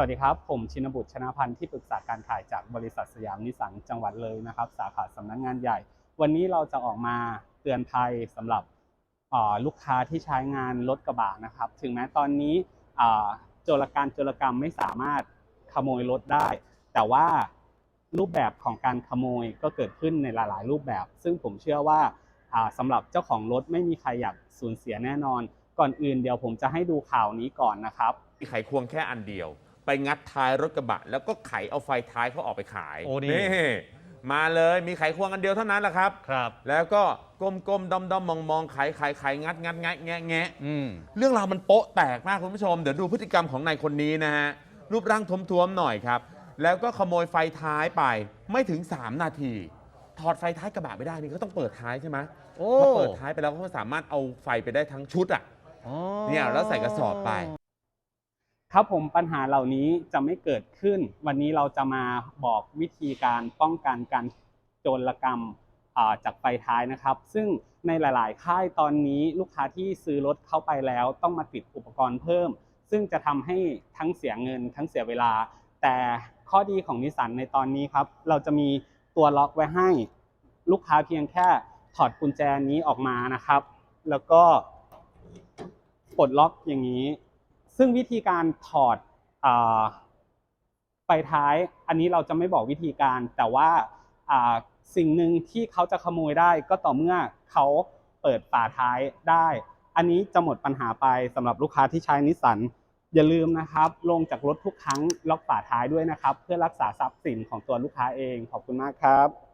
สวัสดีครับ ผมชินบุตรชนะพันธ์ที่ปรึกษาการขายจากบริษัทสยามนิสสันจังหวัดเลยนะครับ สาขาสำนักงานใหญ่ วันนี้เราจะออกมาเตือนภัยสำหรับลูกค้าที่ใช้งานรถกระบะนะครับ ถึงแม้ตอนนี้โจรการโจรกรรมไม่สามารถขโมยรถได้ แต่ว่ารูปแบบของการขโมยก็เกิดขึ้นในหลาย ๆ รูปแบบ ซึ่งผมเชื่อว่าอ่าสำหรับเจ้าของรถไม่มีใครอยากสูญเสียแน่นอน ก่อนอื่นเดี๋ยวผมจะให้ดูข่าวนี้ก่อนนะครับมีไขควงแค่อันเดียว ไปงัดท้ายรถกระบะ แล้วก็ไขเอาไฟท้ายเขาออกไปขายโอ้นี่มาเลยมีไขควงอันเดียวเท่านั้นแหละครับ ครับ แล้วก็ก้มก้มดอมดอมมองมองไขไขไขงัดงัดงัดแงะแงะ อืม เรื่องราวมันโป๊ะแตกมากคุณผู้ชม เดี๋ยวดูพฤติกรรมของนายคนนี้นะฮะ รูปร่างท้วมๆหน่อยครับ แล้วก็ขโมยไฟท้ายไปไม่ถึง 3 นาที ถอดไฟท้ายกระบะไม่ได้นี่ก็ต้องเปิดท้ายใช่ไหมโอ้ พอเปิดท้ายไปแล้วก็สามารถเอาไฟไปได้ทั้งชุดอะอ๋อ เนี่ยแล้วใส่กระสอบไป ครับผมปัญหาเหล่านี้จะไม่เกิดขึ้น วันนี้เราจะมาบอกวิธีการป้องกันการโจรกรรมอ่าจากไฟท้ายนะครับ ซึ่งในหลาย ๆ ค่ายตอนนี้ลูกค้าที่ซื้อรถเข้าไปแล้ว ต้องมาติดอุปกรณ์เพิ่ม ซึ่งจะทำให้ทั้งเสียเงิน ทั้งเสียเวลา แต่ข้อดีของนิสสันในตอนนี้ครับ เราจะมีตัวล็อกไว้ให้ลูกค้าเพียงแค่ถอดกุญแจนี้ออกมานะครับ แล้วก็ปลดล็อกอย่างนี้ ซึ่งวิธีการถอดอาไฟท้าย อันนี้เราจะไม่บอกวิธีการ แต่ว่าอ่าสิ่งหนึ่งที่เขาจะขโมยได้ก็ต่อเมื่อเขาเปิดฝาท้ายได้ อันนี้จะหมดปัญหาไปสำหรับลูกค้าที่ใช้นิสสันอย่าลืมนะครับ ลงจากรถทุกครั้งล็อกฝาท้ายด้วยนะครับ เพื่อรักษาทรัพย์สินของตัวลูกค้าเองขอบคุณมากครับ